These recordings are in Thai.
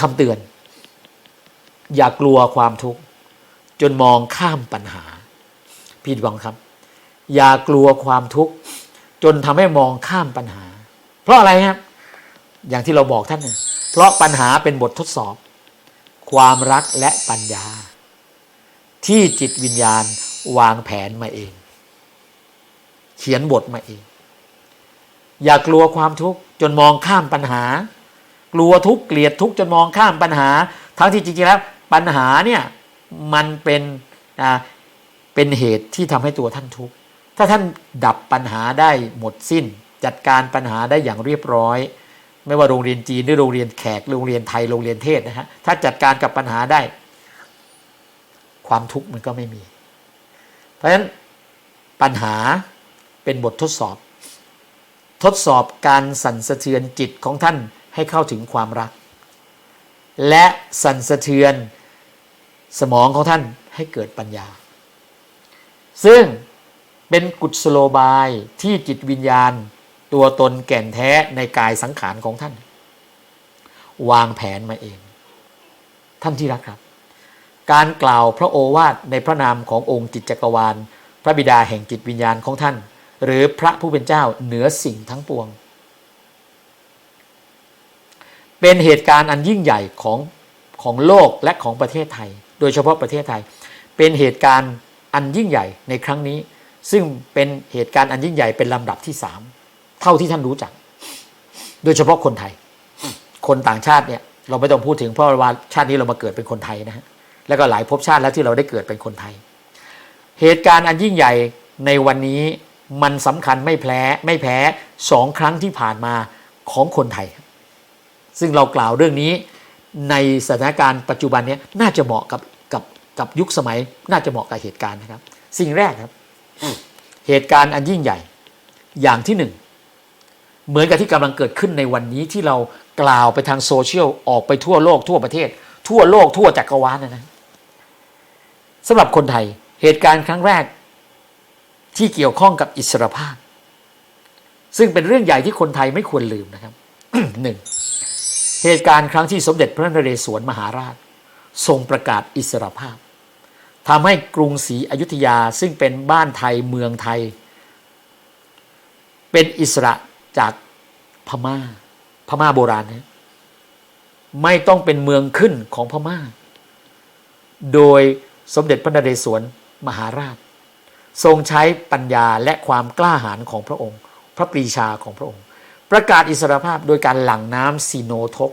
คำเตือน อย่ากลัวความทุกข์จนมองข้ามปัญหาพี่ดวังครับ อย่ากลัวความทุกข์จนทำให้มองข้ามปัญหา เพราะอะไรครับ อย่างที่เราบอกท่านเนี่ยเพราะปัญหาเป็นบททดสอบ ความรักและปัญญา ที่จิตวิญญาณวางแผนมาเอง เขียนบทมาเอง อย่ากลัวความทุกข์จนมองข้ามปัญหา กลัวทุกเกลียดทุกจนมองข้ามปัญหา ทั้งที่จริงๆแล้วปัญหาเนี่ยมันเป็นเป็นเหตุที่ทำให้ตัวท่านทุกข์ถ้าท่านดับปัญหาได้หมดสิ้น จัดการปัญหาได้อย่างเรียบร้อย ไม่ว่าโรงเรียนจีนหรือโรงเรียนแขกโรงเรียนไทยโรงเรียนเทศนะฮะถ้าจัดการกับปัญหาได้ ความทุกข์มันก็ไม่มี เพราะฉะนั้นปัญหาเป็นบททดสอบ ทดสอบการสั่นสะเทือนจิตของท่าน ให้เข้าถึงความรัก และสั่นสะเทือนสมองของท่านให้เกิดปัญญา ซึ่งเป็นกุศโลบายที่จิตวิญญาณ ตัวตนแก่นแท้ในกายสังขารของท่าน วางแผนมาเอง ท่านที่รักครับ การกล่าวพระโอวาทในพระนามขององค์จิตจักรวาล พระบิดาแห่งจิตวิญญาณของท่าน หรือพระผู้เป็นเจ้าเหนือสิ่งทั้งปวง เป็นเหตุการณ์อันยิ่งใหญ่ของของโลกและของประเทศไทย โดยเฉพาะประเทศไทย เป็นเหตุการณ์อันยิ่งใหญ่ในครั้งนี้ ซึ่งเป็นเหตุการณ์อันยิ่งใหญ่เป็นลำดับที่สามเท่าที่ท่านรู้จัก โดยเฉพาะคนไทย คนต่างชาติเนี่ยเราไม่ต้องพูดถึงเพราะว่าชาตินี้เรามาเกิดเป็นคนไทยนะฮะแล้วก็หลายภพชาติแล้วที่เราได้เกิดเป็นคนไทย เหตุการณ์อันยิ่งใหญ่ในวันนี้มันสำคัญไม่แพ้ไม่แพ้สองครั้งที่ผ่านมาของคนไทย ซึ่งเรากล่าวเรื่องนี้ในสถานการณ์ปัจจุบันนี้น่าจะเหมาะกับกับกับยุคสมัย น่าจะเหมาะกับเหตุการณ์นะครับ สิ่งแรกครับ เหตุการณ์อันยิ่งใหญ่ อย่างที่หนึ่งเหมือนกับที่กำลังเกิดขึ้นในวันนี้ที่เรากล่าวไปทางโซเชียลออกไปทั่วโลกทั่วประเทศ ทั่วโลกทั่วจักรวาลนะนะสำหรับคนไทยเหตุการณ์ครั้งแรกที่เกี่ยวข้องกับอิสรภาพ ซึ่งเป็นเรื่องใหญ่ที่คนไทยไม่ควรลืมนะครับหนึ่ง เหตุการณ์ครั้งที่สมเด็จพระนเรศวรมหาราช ทรงประกาศอิสรภาพทำให้กรุงศรีอยุธยาซึ่งเป็นบ้านไทยเมืองไทย เป็นอิสระจากพม่า พม่าโบราณนะไม่ต้องเป็นเมืองขึ้นของพม่า โดยสมเด็จพระนเรศวรมหาราช ทรงใช้ปัญญาและความกล้าหาญของพระองค์ พระปรีชาของพระองค์ ประกาศอิสรภาพโดยการหลั่งน้ำซีโนทก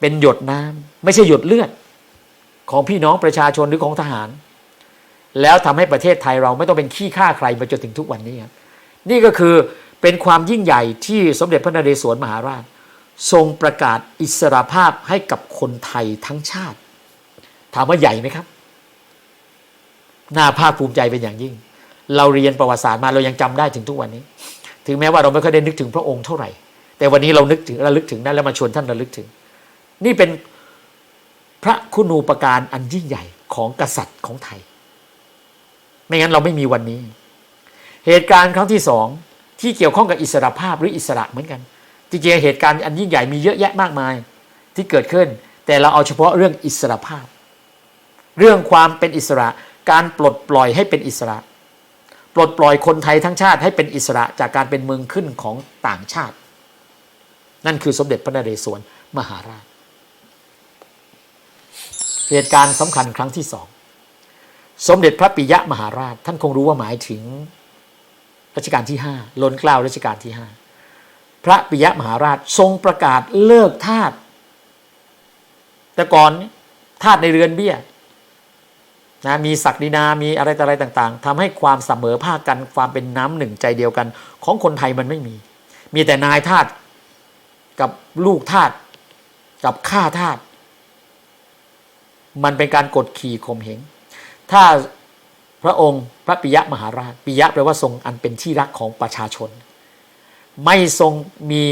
เป็นหยดน้ำไม่ใช่หยดเลือด ของพี่น้องประชาชนหรือของทหาร แล้วทำให้ประเทศไทยเราไม่ต้องเป็นขี้ข้าใครมาจนถึงทุกวันนี้ครับนี่ก็คือเป็นความยิ่งใหญ่ที่สมเด็จพระนเรศวรมหาราช ทรงประกาศอิสรภาพให้กับคนไทยทั้งชาติ ถามว่าใหญ่ไหมครับน่าภาคภูมิใจเป็นอย่างยิ่ง เราเรียนประวัติศาสตร์มาเรายังจำได้ถึงทุกวันนี้ ถึงแม้ว่าเราไม่ค่อยได้นึกถึงพระองค์เท่าไหร่ แต่วันนี้เรานึกถึงระลึกถึงนั้นแล้วมาชวนท่านระลึกถึง นี่เป็นพระคุณูปการอันยิ่งใหญ่ของกษัตริย์ของไทย ไม่งั้นเราไม่มีวันนี้ เหตุการณ์ครั้งที่สองที่เกี่ยวข้องกับอิสรภาพหรืออิสระเหมือนกันจริงๆเหตุการณ์อันยิ่งใหญ่มีเยอะแยะมากมายที่เกิดขึ้น แต่เราเอาเฉพาะเรื่องอิสรภาพ เรื่องความเป็นอิสระการปลดปล่อยให้เป็นอิสระ ปลดปล่อยคนไทยทั้งชาติให้เป็นอิสระจากการเป็นเมืองขึ้นของต่างชาติ นั่นคือสมเด็จพระนเรศวรมหาราช เหตุการณ์สำคัญครั้งที่สองสมเด็จพระปิยะมหาราช ท่านคงรู้ว่าหมายถึงรัชกาลที่ห้าล้นเกล้ารัชกาลที่ห้าพระปิยะมหาราชทรงประกาศเลิกทาสแต่ก่อนทาสในเรือนเบี้ย นะมีศักดินามีอะไรต่ออะไรต่าง ๆทำให้ความเสมอภาคกันความเป็นน้ำหนึ่งใจเดียวกัน ของคนไทยมันไม่มี มีแต่นายทาสกับลูกทาสกับข้าทาสมันเป็นการกดขี่ข่มเหงถ้าพระองค์พระปิยะมหาราชปิยะแปลว่าทรงอันเป็นที่รักของประชาชน ไม่ทรงมี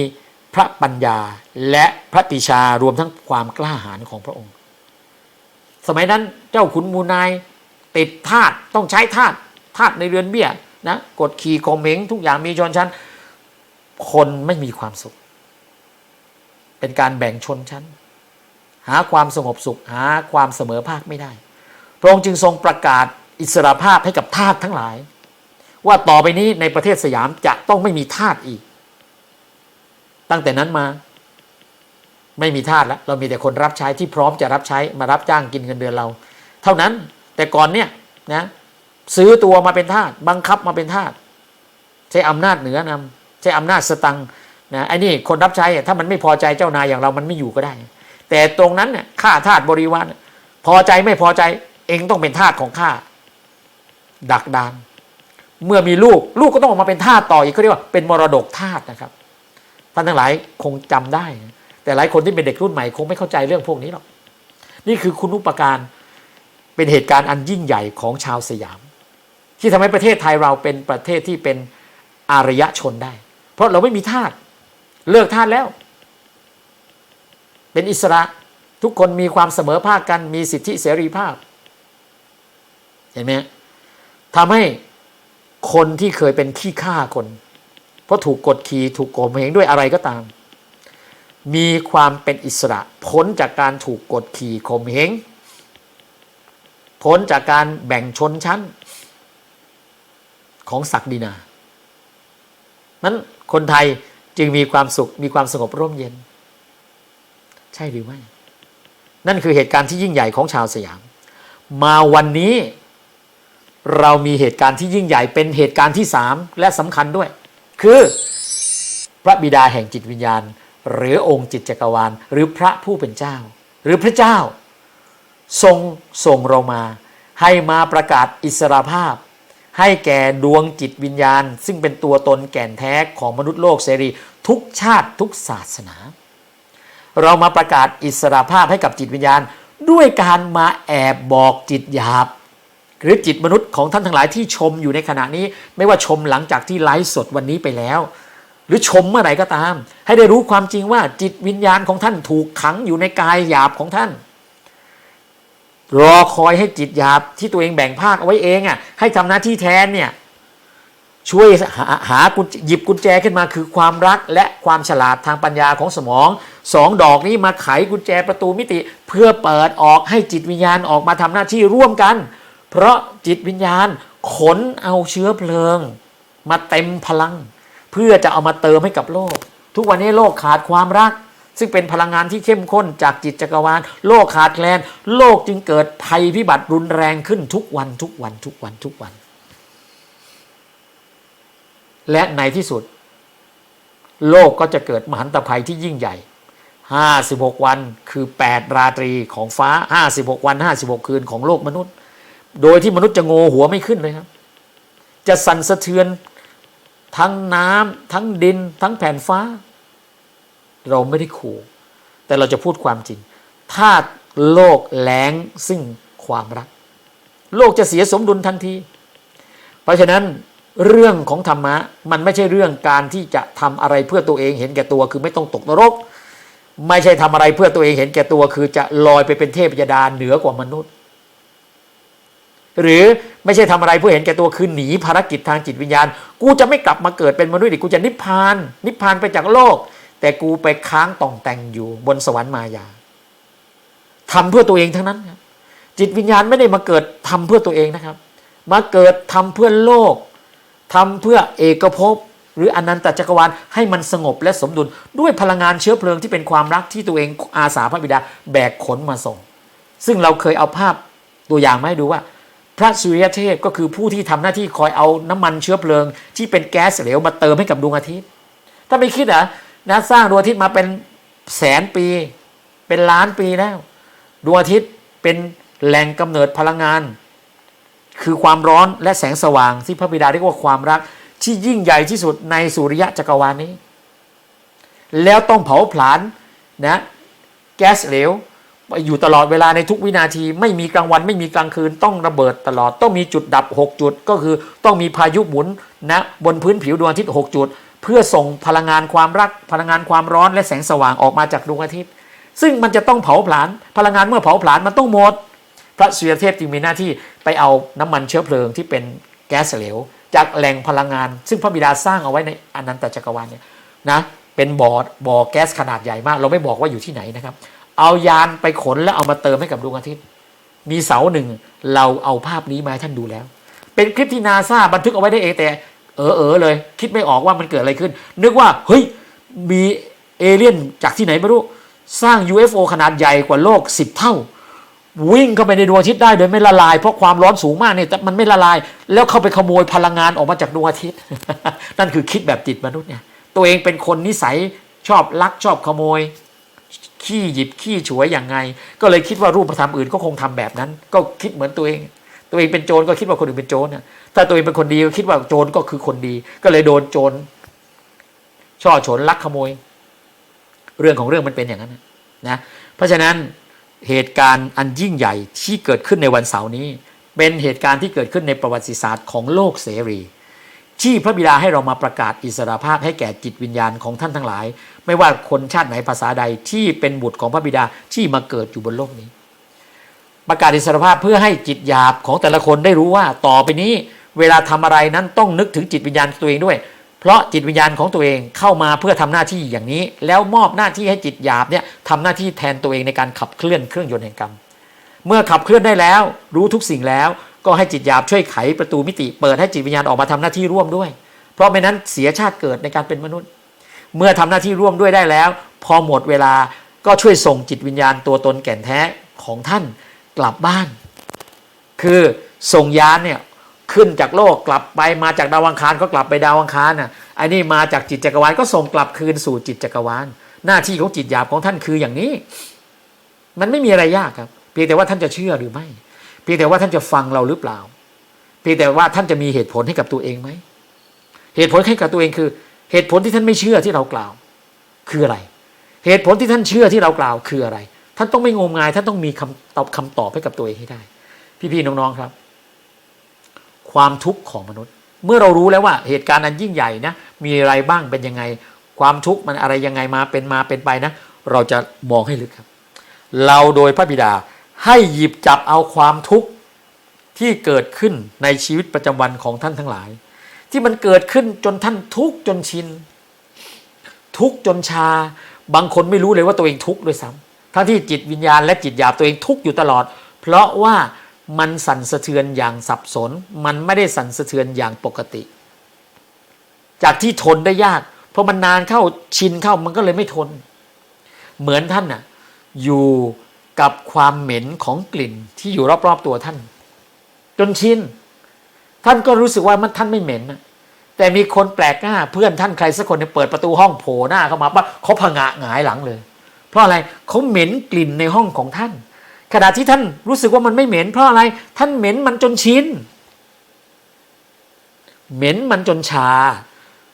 พระปัญญาและพระปิชารวมทั้งความกล้าหาญของพระองค์ สมัยนั้นเจ้าขุนมูนายติดทาสต้องใช้ทาสทาสในเรือนเบี้ยนะกดขี่ข่มเหงทุกอย่างมีชนชั้น คนไม่มีความสุข เป็นการแบ่งชนชั้น หาความสงบสุข หาความเสมอภาคไม่ได้ พระองค์จึงทรงประกาศอิสรภาพให้กับทาสทั้งหลาย ว่าต่อไปนี้ในประเทศสยามจะต้องไม่มีทาสอีก ตั้งแต่นั้นมา ไม่มีทาสแล้วเรามีแต่คนรับใช้ที่พร้อมจะรับใช้มารับจ้างกินเงินเดือนเรา เท่านั้นแต่ก่อนเนี่ยนะซื้อตัวมาเป็นทาสบังคับมาเป็นทาสใช้อำนาจเหนือนำใช้อำนาจสตังนะไอ้นี่คนรับใช้ถ้ามันไม่พอใจเจ้านายอย่างเรามันไม่อยู่ก็ได้ แต่ตรงนั้นเนี่ยข้าทาสบริวารพอใจไม่พอใจเองต้องเป็นทาสของข้าดักดาน เมื่อมีลูกลูกก็ต้องออกมาเป็นทาสต่ออีกเขาเรียกว่าเป็นมรดกทาสนะครับท่านทั้งหลายคงจำได้นะ แต่หลายคนที่เป็นเด็กรุ่นใหม่คงไม่เข้าใจเรื่องพวกนี้หรอก นี่คือคุณุปการเป็นเหตุการณ์อันยิ่งใหญ่ของชาวสยาม ที่ทำให้ประเทศไทยเราเป็นประเทศที่เป็นอารยชนได้ เพราะเราไม่มีทาสเลิกทาสแล้ว เป็นอิสระทุกคนมีความเสมอภาคกันมีสิทธิเสรีภาพ เห็นไหมทำให้คนที่เคยเป็นขี้ข้าคน เพราะถูกกดขี่ถูกโกงเหงด้วยอะไรก็ตาม มีความเป็นอิสระ พ้นจากการถูกกดขี่ข่มเหงพ้นจากการแบ่งชนชั้นของศักดินา นั้นคนไทยจึงมีความสุขมีความสงบร่มเย็น ใช่หรือไม่ นั่นคือเหตุการณ์ที่ยิ่งใหญ่ของชาวสยาม มาวันนี้เรามีเหตุการณ์ที่ยิ่งใหญ่เป็นเหตุการณ์ที่สามและสำคัญด้วย คือพระบิดาแห่งจิตวิญญาณ หรือองค์จิตจักรวาล หรือพระผู้เป็นเจ้า หรือพระเจ้า ทรงส่งเรามา ให้มาประกาศอิสรภาพ ให้แก่ดวงจิตวิญญาณ ซึ่งเป็นตัวตนแก่นแท้ของมนุษย์โลกเสรี ทุกชาติทุกศาสนา เรามาประกาศอิสรภาพให้กับจิตวิญญาณ ด้วยการมาแอบบอกจิตหยาบหรือจิตมนุษย์ของท่านทั้งหลายที่ชมอยู่ในขณะนี้ ไม่ว่าชมหลังจากที่ไลฟ์สดวันนี้ไปแล้ว หรือชมเมื่อไหร่ก็ตาม ให้ได้รู้ความจริงว่าจิตวิญญาณของท่านถูกขังอยู่ในกายหยาบของท่าน รอคอยให้จิตหยาบที่ตัวเองแบ่งภาคเอาไว้เองอะให้ทำหน้าที่แทนเนี่ยช่วยหาหากุญหยิบกุญแจขึ้นมาคือความรักและความฉลาดทางปัญญาของสมองสองดอกนี้มาไขกุญแจประตูมิติ เพื่อเปิดออกให้จิตวิญญาณออกมาทำหน้าที่ร่วมกัน เพราะจิตวิญญาณขนเอาเชื้อเพลิง มาเต็มพลัง เพื่อจะเอามาเติมให้กับโลก ทุกวันนี้โลกขาดความรัก ซึ่งเป็นพลังงานที่เข้มข้นจากจิตจักรวาล โลกขาดแคลน โลกจึงเกิดภัยพิบัติรุนแรงขึ้นทุกวันทุกวันทุกวันทุกวัน และในที่สุด โลกก็จะเกิดมหันตภัยที่ยิ่งใหญ่56 วันคือ 8 ราตรีของฟ้า 56 วัน 56 คืนของโลกมนุษย์ โดยที่มนุษย์จะโงหัวไม่ขึ้นเลยครับ จะสั่นสะเทือน ทั้งน้ำทั้งดิน ทั้งแผ่นฟ้า เราไม่ได้ขู่ แต่เราจะพูดความจริง ถ้าโลกแหลงซึ่งความรัก โลกจะเสียสมดุลทันที เพราะฉะนั้นเรื่องของธรรมะมันไม่ใช่เรื่องการที่จะทำอะไรเพื่อตัวเองเห็นแก่ตัวคือไม่ต้องตกนรก ไม่ใช่ทำอะไรเพื่อตัวเองเห็นแก่ตัว คือจะลอยไปเป็นเทพยดาเหนือกว่ามนุษย์ หรือไม่ใช่ทำอะไรเพื่อเห็นแก่ตัวคือหนีภารกิจทางจิตวิญญาณ กูจะไม่กลับมาเกิดเป็นมนุษย์อีกกูจะนิพพาน นิพพานไปจากโลก แต่กูไปค้างต่องแต่งอยู่บนสวรรค์มายาทำเพื่อตัวเองทั้งนั้นครับจิตวิญญาณไม่ได้มาเกิดทำเพื่อตัวเองนะครับ มาเกิดทำเพื่อโลกทำเพื่อเอกภพหรืออนันตจักรวาลให้มันสงบและสมดุล ด้วยพลังงานเชื้อเพลิงที่เป็นความรักที่ตัวเองอาสาพระบิดาแบกขนมาส่ง ซึ่งเราเคยเอาภาพตัวอย่างมาให้ดูว่า พระสุริยเทพก็คือผู้ที่ทำหน้าที่คอยเอาน้ำมันเชื้อเพลิง ที่เป็นแก๊สเหลวมาเติมให้กับดวงอาทิตย์ ถ้าไม่คิดอะนะสร้างดวงอาทิตย์มาเป็นแสนปี เป็นล้านปีแล้ว ดวงอาทิตย์เป็นแหล่งกำเนิดพลังงาน คือความร้อนและแสงสว่างที่พระบิดาเรียกว่าความรัก ที่ยิ่งใหญ่ที่สุดในสุริยะจักรวาลนี้ แล้วต้องเผาผลาญนะแก๊สเหลว อยู่ตลอดเวลาในทุกวินาที ไม่มีกลางวันไม่มีกลางคืนต้องระเบิดตลอด ต้องมีจุดดับ 6 จุด ก็คือต้องมีพายุหมุนนะบนพื้นผิวดวงอาทิตย์6จุด เพื่อส่งพลังงานความรักพลังงานความร้อนและแสงสว่างออกมาจากดวงอาทิตย์ ซึ่งมันจะต้องเผาผลาญพลังงานเมื่อเผาผลาญมันต้องหมด พระสุริยเทพจึงมีหน้าที่ไปเอาน้ำมันเชื้อเพลิงที่เป็นแก๊สเหลวจากแหล่งพลังงาน ซึ่งพระบิดาสร้างเอาไว้ในอนันตจักรวาลเนี่ยนะเป็นบ่อบ่อแก๊สขนาดใหญ่มาก เราไม่บอกว่าอยู่ที่ไหนนะครับ เอายานไปขนแล้วเอามาเติมให้กับดวงอาทิตย์ มีเสาหนึ่ง เราเอาภาพนี้มาให้ท่านดูแล้ว เป็นคลิปที่นาซาบันทึกเอาไว้ได้เองแต่ เออเออเลย คิดไม่ออกว่ามันเกิดอะไรขึ้น นึกว่า เฮ้ย มีเอเลี่ยนจากที่ไหนไม่รู้ สร้าง UFO ขนาดใหญ่กว่าโลกสิบเท่า วิ่งเข้าไปในดวงอาทิตย์ได้โดยไม่ละลายเพราะความร้อนสูงมากเนี่ยแต่มันไม่ละลาย แล้วเข้าไปขโมยพลังงานออกมาจากดวงอาทิตย์ นั่นคือคิดแบบจิตมนุษย์เนี่ยตัวเองเป็นคนนิสัยชอบลักชอบขโมย ขี้หยิบขี้ฉวยอย่างไง ก็เลยคิดว่ารูปธรรมอื่นก็คงทำแบบนั้น ก็คิดเหมือนตัวเอง ตัวเองเป็นโจรก็คิดว่าคนอื่นเป็นโจรนะถ้าตัวเองเป็นคนดีก็คิดว่าโจรก็คือคนดี ก็เลยโดนโจรช่อฉนลักขโมย เรื่องของเรื่องมันเป็นอย่างนั้นนะเพราะฉะนั้นเหตุการณ์อันยิ่งใหญ่ที่เกิดขึ้นในวันเสาร์นี้ เป็นเหตุการณ์ที่เกิดขึ้นในประวัติศาสตร์ของโลกเสรี ที่พระบิดาให้เรามาประกาศอิสรภาพให้แก่จิตวิญญาณของท่านทั้งหลาย ไม่ว่าคนชาติไหนภาษาใดที่เป็นบุตรของพระบิดาที่มาเกิดอยู่บนโลกนี้ ประกาศอิสรภาพเพื่อให้จิตหยาบของแต่ละคนได้รู้ว่าต่อไปนี้ เวลาทำอะไรนั้นต้องนึกถึงจิตวิญญาณตัวเองด้วย เพราะจิตวิญญาณของตัวเองเข้ามาเพื่อทำหน้าที่อย่างนี้ แล้วมอบหน้าที่ให้จิตหยาบเนี่ยทำหน้าที่แทนตัวเองในการขับเคลื่อนเครื่องยนต์แห่งกรรมเมื่อขับเคลื่อนได้แล้ว รู้ทุกสิ่งแล้ว ก็ให้จิตหยาบช่วยไขประตูมิติ เปิดให้จิตวิญญาณออกมาทำหน้าที่ร่วมด้วย เพราะไม่นั้นเสียชาติเกิดในการเป็นมนุษย์ เมื่อทำหน้าที่ร่วมด้วยได้แล้ว พอหมดเวลาก็ช่วยส่งจิตวิญญาณตัวตนแก่นแท้ของท่านกลับบ้าน คือส่งยานเนี่ยขึ้นจากโลกกลับไปมาจากดาวอังคารก็กลับไปดาวอังคารน่ะไอ้นี่มาจากจิตจักรวาลก็ส่งกลับคืนสู่จิตจักรวาล หน้าที่ของจิตหยาบของท่านคืออย่างนี้ มันไม่มีอะไรยากครับ เพียงแต่ว่าท่านจะเชื่อหรือไม่ เพียงแต่ว่าท่านจะฟังเราหรือเปล่า เพียงแต่ว่าท่านจะมีเหตุผลให้กับตัวเองไหม เหตุผลให้กับตัวเองคือ เหตุผลที่ท่านไม่เชื่อที่เรากล่าว คืออะไร เหตุผลที่ท่านเชื่อที่เรากล่าวคืออะไร ท่านต้องไม่งมงาย ท่านต้องมีคำตอบคำตอบให้กับตัวเองให้ได้ พี่ๆน้องๆครับ ความทุกข์ของมนุษย์ เมื่อเรารู้แล้วว่าเหตุการณ์อันยิ่งใหญ่นะ มีอะไรบ้างเป็นยังไง ความทุกข์มันอะไรยังไงมาเป็นมาเป็นไปนะ เราจะมองให้ลึกครับ เราโดยพระบิดา ให้หยิบจับเอาความทุกข์ที่เกิดขึ้นในชีวิตประจำวันของท่านทั้งหลาย ที่มันเกิดขึ้นจนท่านทุกข์จนชิน ทุกข์จนชา บางคนไม่รู้เลยว่าตัวเองทุกข์ด้วยซ้ำทั้งที่จิตวิญญาณและจิตหยาบตัวเองทุกข์อยู่ตลอด เพราะว่ามันสั่นสะเทือนอย่างสับสน มันไม่ได้สั่นสะเทือนอย่างปกติ จากที่ทนได้ยาก เพราะมันนานเข้าชินเข้ามันก็เลยไม่ทน เหมือนท่านน่ะอยู่ กับความเหม็นของกลิ่นที่อยู่รอบๆตัวท่าน จนชินท่านก็รู้สึกว่ามันท่านไม่เหม็นแต่มีคนแปลกหน้าเพื่อนท่านใครสักคนเนี่ยเปิดประตูห้องโผล่หน้าเข้ามาปั๊บเขาผงะหงายหลังเลย เพราะอะไรเขาเหม็นกลิ่นในห้องของท่าน ขณะที่ท่านรู้สึกว่ามันไม่เหม็น เพราะอะไรท่านเหม็นมันจนชินเหม็นมันจนชา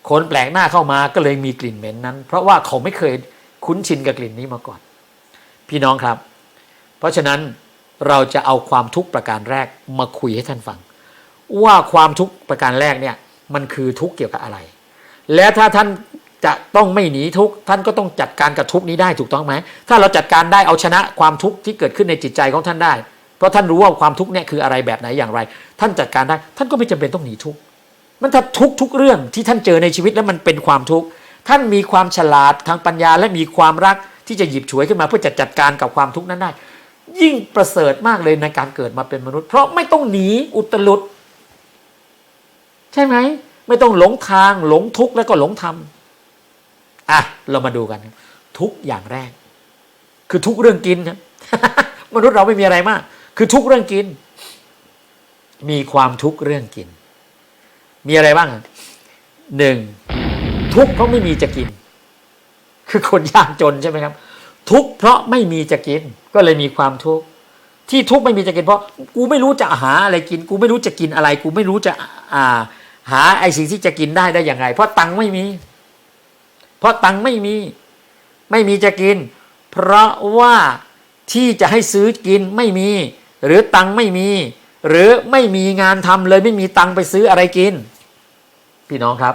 คนแปลกหน้าเข้ามาก็เลยมีกลิ่นเหม็นนั้น เพราะว่าเขาไม่เคยคุ้นชินกับกลิ่นนี้มาก่อน พี่น้องครับ เพราะฉะนั้นเราจะเอาความทุกข์ประการแรกมาคุยให้ท่านฟัง ว่าความทุกข์ประการแรกเนี่ยมันคือทุกข์เกี่ยวกับอะไร และถ้าท่านจะต้องไม่หนีทุกข์ท่านก็ต้องจัดการกับทุกข์นี้ได้ถูกต้องไหมถ้าเราจัดการได้เอาชนะความทุกข์ที่เกิดขึ้นในจิตใจของท่านได้ เพราะท่านรู้ว่าความทุกข์เนี่ยคืออะไรแบบไหนอย่างไร ท่านจัดการได้ ท่านก็ไม่จำเป็นต้องหนีทุกข์มันถ้าทุกทุกเรื่องที่ท่านเจอในชีวิตแล้วมันเป็นความทุกข์ท่านมีความฉลาดทางปัญญาและมีความรักที่จะหยิบฉวยขึ้นมาเพื่อจะจัดการกับความทุกข์นั้นได้ ยิ่งประเสริฐมากเลยในการเกิดมาเป็นมนุษย์ เพราะไม่ต้องหนีอุตลุดใช่ไหม ไม่ต้องหลงทางหลงทุกข์แล้วก็หลงธรรมอะเรามาดูกัน ทุกอย่างแรก คือทุกเรื่องกินครับมนุษย์เราไม่มีอะไรมาก คือทุกเรื่องกิน มีความทุกข์เรื่องกิน มีอะไรบ้างหนึ่งทุกเพราะไม่มีจะกิน คือคนยากจนใช่ไหมครับ ทุกเพราะไม่มีจะกิน ก็เลยมีความทุกข์ที่ทุกข์ไม่มีจะกินเพราะกูไม่รู้จะหาอะไรกิน กูไม่รู้จะกินอะไร กูไม่รู้จะอ่า หาไอ้สิ่งที่จะกินได้ได้อย่างไร เพราะตังค์ไม่มี เพราะตังค์ไม่มี ไม่มีจะกิน เพราะว่าที่จะให้ซื้อกินไม่มี หรือตังค์ไม่มี หรือไม่มีงานทำเลยไม่มีตังค์ไปซื้ออะไรกิน พี่น้องครับ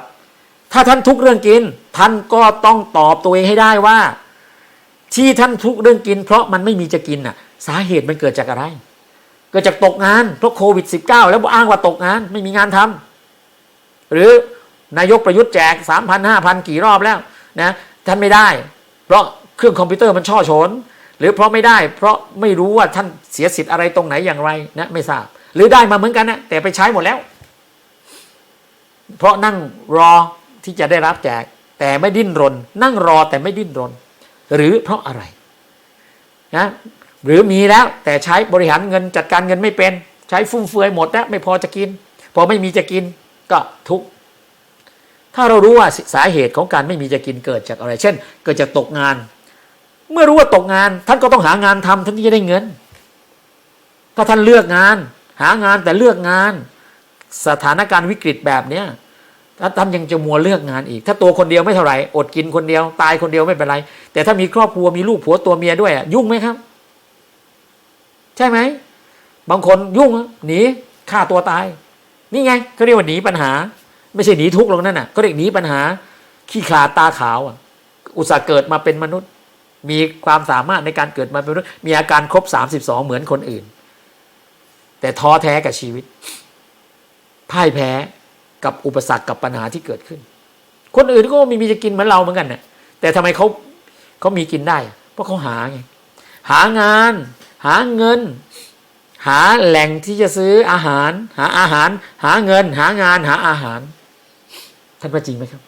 ถ้าท่านทุกเรื่องกิน ท่านก็ต้องตอบตัวเองให้ได้ว่า ที่ท่านทุกเรื่องกิน เพราะมันไม่มีจะกินน่ะ สาเหตุมันเกิดจากอะไร เกิดจากตกงานเพราะโควิด -19 แล้วอ้างว่าตกงานไม่มีงานทำหรือนายกประยุทธ์แจกสามพันห้าพันกี่รอบแล้วนะท่านไม่ได้ เพราะเครื่องคอมพิวเตอร์มันช่อชน หรือเพราะไม่ได้ เพราะไม่รู้ว่าท่านเสียสิทธิ์อะไรตรงไหนอย่างไรนะไม่ทราบ หรือได้มาเหมือนกันนะแต่ไปใช้หมดแล้ว เพราะนั่งรอที่จะได้รับแจก แต่ไม่ดิ้นรน นั่งรอแต่ไม่ดิ้นรน หรือเพราะอะไรนะหรือมีแล้วแต่ใช้บริหารเงินจัดการเงินไม่เป็น ใช้ฟุ่มเฟือยหมดแล้วไม่พอจะกิน พอไม่มีจะกินก็ทุกข์ถ้าเรารู้ว่าสาเหตุของการไม่มีจะกินเกิดจากอะไร เช่น เกิดจากตกงาน เมื่อรู้ว่าตกงาน ท่านก็ต้องหางานทำท่านที่จะได้เงิน ถ้าท่านเลือกงาน หางานแต่เลือกงาน สถานการณ์วิกฤตแบบเนี้ย ถ้าท่านยังจะมัวเลือกงานอีก ถ้าตัวคนเดียวไม่เท่าไหร่อดกินคนเดียว ตายคนเดียวไม่เป็นไร แต่ถ้ามีครอบครัวมีลูกผัวตัวเมียด้วยอะยุ่งไหมครับ ใช่ไหมบางคนยุ่งหนีฆ่าตัวตาย นี่ไงเขาเรียกว่าหนีปัญหา ไม่ใช่หนีทุกข์หรอกนั่นน่ะเขาเรียกหนีปัญหาขี้ขาดตาขาวอะ อุตส่าห์เกิดมาเป็นมนุษย์ มีความสามารถในการเกิดมาเป็นมนุษย์ มีอาการครบสามสิบสองเหมือนคนอื่น แต่ท้อแท้กับชีวิตพ่ายแพ้ กับอุปสรรคกับปัญหาที่เกิดขึ้น คนอื่นก็มีมีจะกินเหมือนเราเหมือนกันเนี่ยแต่ทำไมเขาเขามีกินได้ เพราะเขาหาไงหางาน หาเงิน หาแหล่งที่จะซื้ออาหาร หาอาหาร หาเงิน หางาน หาอาหาร ท่านว่าจริงไหมครับ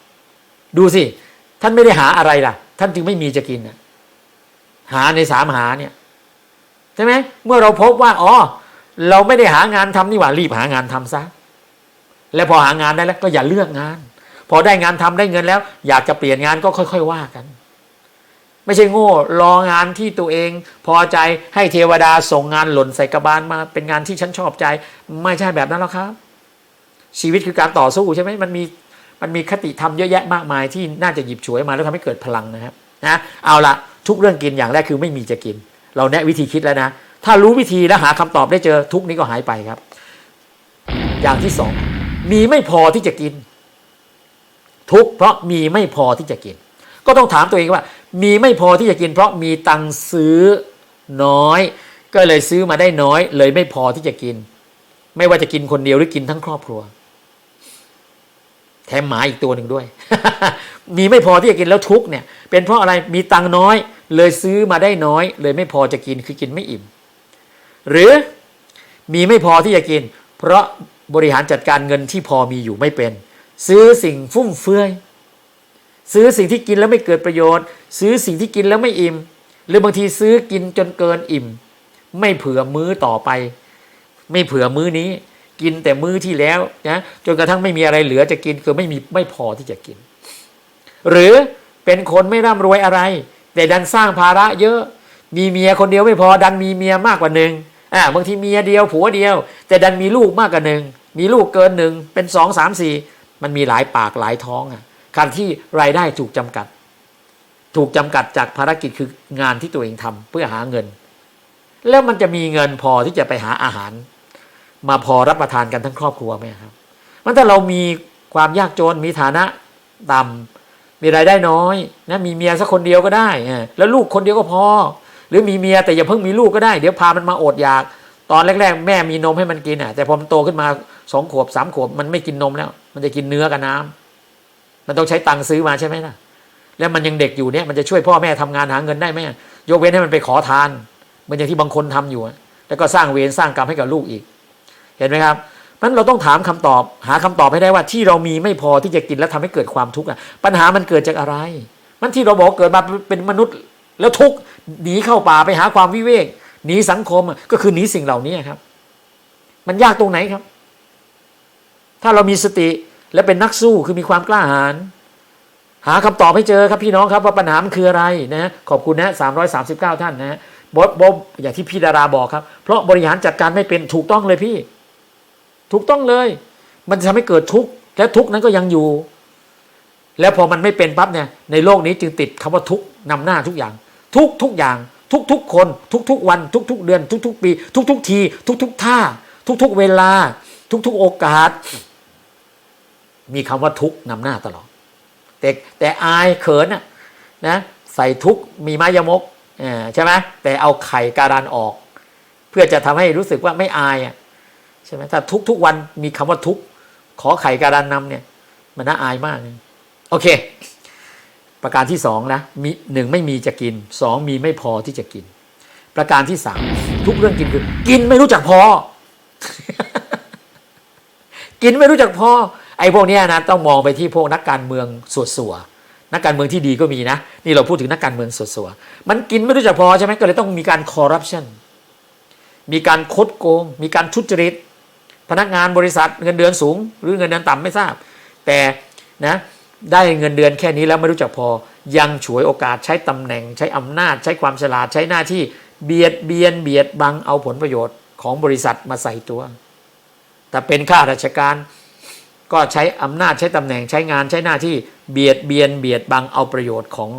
ดูสิ ท่านไม่ได้หาอะไรล่ะ ท่านจึงไม่มีจะกินน่ะหาในสามหาเนี่ยใช่ไหมเมื่อเราพบว่าอ๋อเราไม่ได้หางานทำนี่หว่ารีบหางานทำซะ แล้วพอหางานได้แล้วก็อย่าเลือกงาน พอได้งานทำได้เงินแล้ว อยากจะเปลี่ยนงานก็ค่อย ๆ ว่ากัน ไม่ใช่โง่รองานที่ตัวเอง พอใจให้เทวดาส่งงานหล่นใส่กระบาลมา เป็นงานที่ฉันชอบใจ ไม่ใช่แบบนั้นหรอกครับ ชีวิตคือการต่อสู้ใช่ไหมมันมีมันมีคติธรรมเยอะแยะมากมายที่น่าจะหยิบฉวยมาแล้วทำให้เกิดพลังนะครับนะเอาละทุกเรื่องกินอย่างแรกคือไม่มีจะกิน เราแนะวิธีคิดแล้วนะ ถ้ารู้วิธีและหาคำตอบได้เจอทุกนี้ก็หายไปครับ อย่างที่สอง มีไม่พอที่จะกิน ทุกเพราะมีไม่พอที่จะกิน ก็ต้องถามตัวเองว่า มีไม่พอที่จะกิน เพราะมีตังค์ซื้อน้อย ก็เลยซื้อมาได้น้อย เลยไม่พอที่จะกิน ไม่ว่าจะกินคนเดียวหรือกินทั้งครอบครัว แถมหมาอีกตัวหนึ่งด้วย มีไม่พอที่จะกินแล้วทุกเนี่ย เป็นเพราะอะไรมีตังค์น้อย เลยซื้อมาได้น้อย เลยไม่พอจะกินคือกินไม่อิ่ม หรือมีไม่พอที่จะกิน เพราะ บริหารจัดการเงินที่พอมีอยู่ไม่เป็น ซื้อสิ่งฟุ่มเฟือย ซื้อสิ่งที่กินแล้วไม่เกิดประโยชน์ ซื้อสิ่งที่กินแล้วไม่อิ่ม หรือบางทีซื้อกินจนเกินอิ่ม ไม่เผื่อมื้อต่อไป ไม่เผื่อมื้อนี้กินแต่มื้อที่แล้วนะจนกระทั่งไม่มีอะไรเหลือจะกินคือไม่มีไม่พอที่จะกิน หรือเป็นคนไม่ร่ำรวยอะไร แต่ดันสร้างภาระเยอะ มีเมียคนเดียวไม่พอดันมีเมียมากกว่าหนึ่ง อ่าบางทีเมียเดียวผัวเดียว แต่ดันมีลูกมากกว่าหนึ่งมีลูกเกินหนึ่งเป็นสองสามสี่มันมีหลายปากหลายท้องอะการที่รายได้ถูกจำกัด ถูกจำกัดจากภารกิจคืองานที่ตัวเองทำเพื่อหาเงิน แล้วมันจะมีเงินพอที่จะไปหาอาหาร มาพอรับประทานกันทั้งครอบครัวไหมครับมันถ้าเรามีความยากจนมีฐานะต่ำมีรายได้น้อยนะมีเมียสักคนเดียวก็ได้ แล้วลูกคนเดียวก็พอ หรือมีเมียแต่อย่าเพิ่งมีลูกก็ได้เดี๋ยวพามันมาอดอยาก ตอนแรกๆ แม่มีนมให้มันกินอะ แต่พอมันโตขึ้นมาสองขวบสามขวบมันไม่กินนมแล้ว มันจะกินเนื้อกับน้ำมันต้องใช้ตังค์ซื้อมาใช่ไหมล่ะ แล้วมันยังเด็กอยู่เนี่ยมันจะช่วยพ่อแม่ทำงานหาเงินได้ไหมยกเว้นให้มันไปขอทานเหมือนอย่างที่บางคนทำอยู่ แล้วก็สร้างเวรสร้างกรรมให้กับลูกอีก เห็นไหมครับนั้นเราต้องถามคำตอบ หาคำตอบให้ได้ว่าที่เรามีไม่พอที่จะกินแล้วทำให้เกิดความทุกข์อะปัญหามันเกิดจากอะไร มันที่เราบอกเกิดมาเป็นมนุษย์ แล้วทุกหนีเข้าป่าไปหาความวิเวกหนีสังคมก็คือหนีสิ่งเหล่านี้ครับ มันยากตรงไหนครับ ถ้าเรามีสติและเป็นนักสู้คือมีความกล้าหาญหาคำตอบให้เจอครับพี่น้องครับว่าปัญหามันคืออะไรนะขอบคุณนะสามร้อยสามสิบเก้าท่านนะบอบอบอย่างที่พี่ดาราบอกครับ เพราะบริหารจัดการไม่เป็นถูกต้องเลยพี่ ถูกต้องเลย มันจะทำให้เกิดทุกข์และทุกข์นั้นก็ยังอยู่ แล้วพอมันไม่เป็นปั๊บเนี่ยในโลกนี้จึงติดคำว่าทุกข์นำหน้าทุกอย่าง ทุกทุกอย่าง ทุกทุกคน ทุกทุกวัน ทุกทุกเดือน ทุกทุกปี ทุกทุกที ทุกทุกท่า ทุกทุกเวลา ทุกทุกโอกาส มีคำว่าทุกนำหน้าตลอด แต่แต่อายเขินนะใส่ทุกมีไม้ยมกอ่าใช่ไหมแต่เอาไข่การันออก เพื่อจะทำให้รู้สึกว่าไม่อายอะใช่ไหมถ้าทุกทุกวันมีคำว่าทุกขอไข่การันนำเนี่ย มันน่าอายมากเลยโอเค ประการที่สองนะมีหนึ่งไม่มีจะกินสองมีไม่พอที่จะกิน ประการที่สามทุกเรื่องกินคือ กินไม่รู้จักพอ กินไม่รู้จักพอ ไอ้พวกนี้นะต้องมองไปที่พวกนักการเมืองสวดสัวๆนักการเมืองที่ดีก็มีนะ นี่เราพูดถึงนักการเมืองสวดสัวๆมันกินไม่รู้จักพอใช่ไหมก็เลยต้องมีการคอร์รัปชันมีการคดโกง มีการทุจริต พนักงานบริษัทเงินเดือนสูง หรือเงินเดือนต่ำไม่ทราบ แต่นะ ได้เงินเดือนแค่นี้แล้วไม่รู้จักพอ ยังฉวยโอกาสใช้ตำแหน่ง ใช้อำนาจ ใช้ความฉลาดใช้หน้าที่เบียดเบียนเบียดบังเอาผลประโยชน์ของบริษัทมาใส่ตัว แต่เป็นข้าราชการก็ใช้อำนาจใช้ตำแหน่งใช้งานใช้หน้าที่เบียดเบียนเบียดบังเอาประโยชน์ของ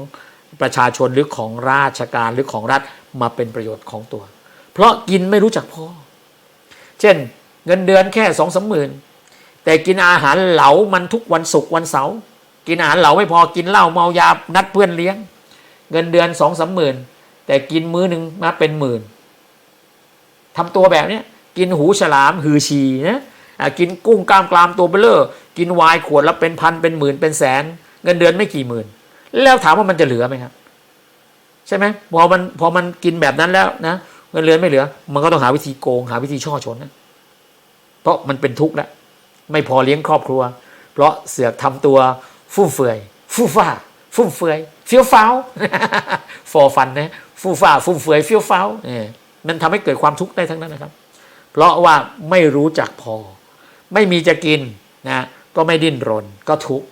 ประชาชนหรือของราชการหรือของรัฐมาเป็นประโยชน์ของตัว เพราะกินไม่รู้จักพอ เช่น เงินเดือนแค่สองสามหมื่นแต่กินอาหารเหลามันทุกวันศุกร์วันเสาร์ กินอาหารเหลาไม่พอกินเหล้าเมายานัดเพื่อนเลี้ยง เงินเดือนสองสามหมื่น แต่กินมื้อหนึ่งมาเป็นหมื่นทำตัวแบบเนี้ยกินหูฉลามหือฉีนะกินกุ้งกล้ามกรามตัวเบลเลอร์กินไวน์ขวดละเป็นพันเป็นหมื่นเป็นแสน เงินเดือนไม่กี่หมื่น แล้วถามว่ามันจะเหลือไหมครับ ใช่ไหมพอมันพอมันกินแบบนั้นแล้วนะเงินเดือนไม่เหลือ มันก็ต้องหาวิธีโกง หาวิธีช่อชนนะเพราะมันเป็นทุกข์แล้วไม่พอเลี้ยงครอบครัว เพราะเสือกทำตัว ฟุ่มเฟือยฟู่มฟ้า ฟุ่มเฟือยเฟี้ยวฟ้าวฟอฟันนะฟู่มฟ้า ฟุ่มเฟือยเฟี้ยวฟ้าวเนี่ยมันทำให้เกิดความทุกข์ได้ทั้งนั้นนะครับ เพราะว่าไม่รู้จักพอ ไม่มีจะกินนะก็ไม่ดิ้นรนก็ทุกข์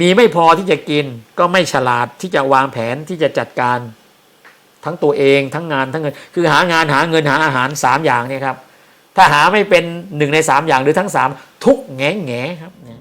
มีไม่พอที่จะกิน ก็ไม่ฉลาดที่จะวางแผนที่จะจัดการ ทั้งตัวเองทั้งงานทั้งเงิน คือหางานหาเงินหาอาหารสามอย่างเนี่ยครับ ถ้าหาไม่เป็นหนึ่งในสามอย่างหรือทั้งสามทุกแง่แง่ครับเนี่ย